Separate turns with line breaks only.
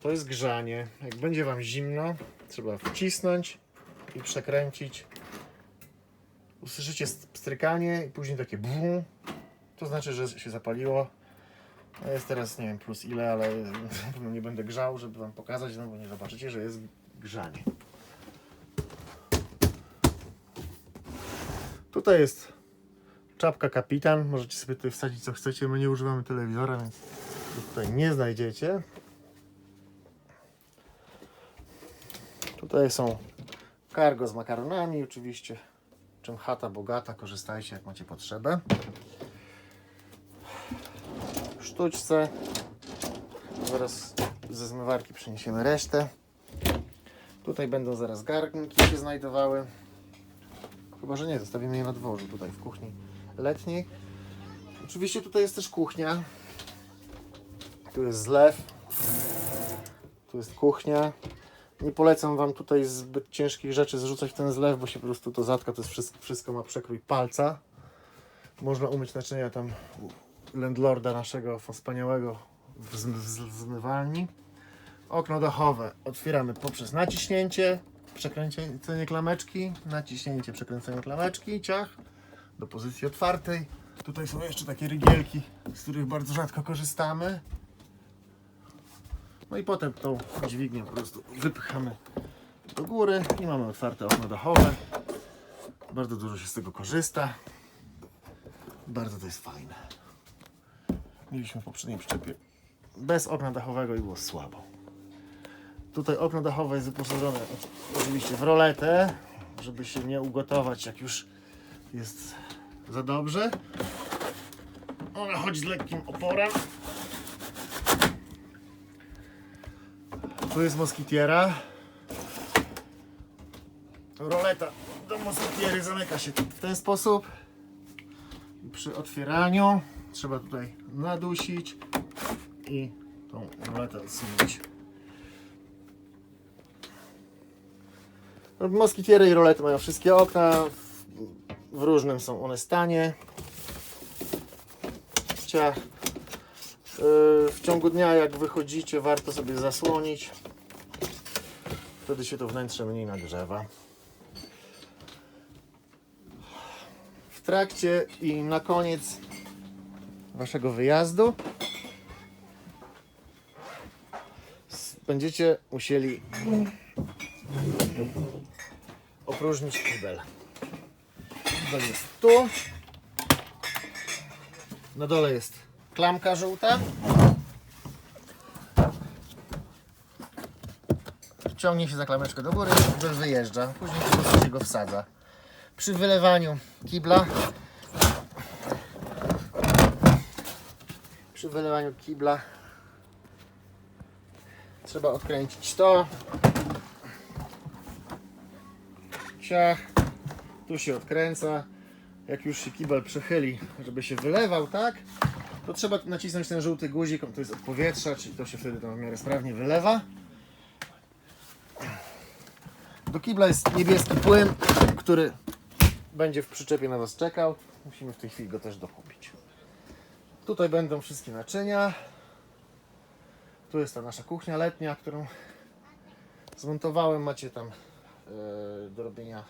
to jest grzanie. Jak będzie Wam zimno, trzeba wcisnąć i przekręcić. Usłyszycie strykanie i później takie bum. To znaczy, że się zapaliło. No jest teraz nie wiem plus ile, ale nie będę grzał, żeby Wam pokazać, no bo nie zobaczycie, że jest grzanie. Tutaj jest czapka kapitan. Możecie sobie tutaj wsadzić co chcecie. My nie używamy telewizora, więc tutaj nie znajdziecie. Tutaj są cargo z makaronami, oczywiście. Czym chata bogata, korzystajcie jak macie potrzebę. Sztuczce. Zaraz ze zmywarki przeniesiemy resztę. Tutaj będą zaraz garnki się znajdowały. Chyba, że nie, zostawimy je na dworzu, tutaj w kuchni letniej. Oczywiście tutaj jest też kuchnia. Tu jest zlew. Tu jest kuchnia. Nie polecam Wam tutaj zbyt ciężkich rzeczy zrzucać w ten zlew, bo się po prostu to zatka. To jest wszystko, wszystko ma przekrój palca. Można umyć naczynia tam landlorda naszego wspaniałego w, w zmywalni. Okno dachowe otwieramy poprzez naciśnięcie, przekręcenie klameczki, naciśnięcie, przekręcenie klameczki, ciach do pozycji otwartej. Tutaj są jeszcze takie rygielki, z których bardzo rzadko korzystamy. No i potem tą dźwignię po prostu wypychamy do góry i mamy otwarte okno dachowe. Bardzo dużo się z tego korzysta. Bardzo to jest fajne. Mieliśmy w poprzedniej przyczepie bez okna dachowego i było słabo. Tutaj okno dachowe jest wyposażone oczywiście w roletę, żeby się nie ugotować jak już jest za dobrze. Ona chodzi z lekkim oporem. Tu jest moskitiera. Roleta do moskitiery zamyka się w ten sposób. Przy otwieraniu trzeba tutaj nadusić i tą roletę odsunąć. Moskitiery i rolety mają wszystkie okna. W różnym są one stanie. Ciach. W ciągu dnia, jak wychodzicie, warto sobie zasłonić. Wtedy się to wnętrze mniej nagrzewa. W trakcie i na koniec waszego wyjazdu będziecie musieli opróżnić kibel. Kibel jest tu. Na dole jest klamka żółta. Ciągnie się za klameczkę do góry, kibel wyjeżdża. Później po prostu się go wsadza. Przy wylewaniu kibla przy wylewaniu kibla trzeba odkręcić to ciach tu się odkręca jak już się kibel przechyli żeby się wylewał tak to trzeba nacisnąć ten żółty guzik on to jest od powietrza czyli to się wtedy tam w miarę sprawnie wylewa. Do kibla jest niebieski płyn który będzie w przyczepie na Was czekał. Musimy w tej chwili go też dokupić. Tutaj będą wszystkie naczynia. Tu jest ta nasza kuchnia letnia którą zmontowałem. Macie tam e, do robienia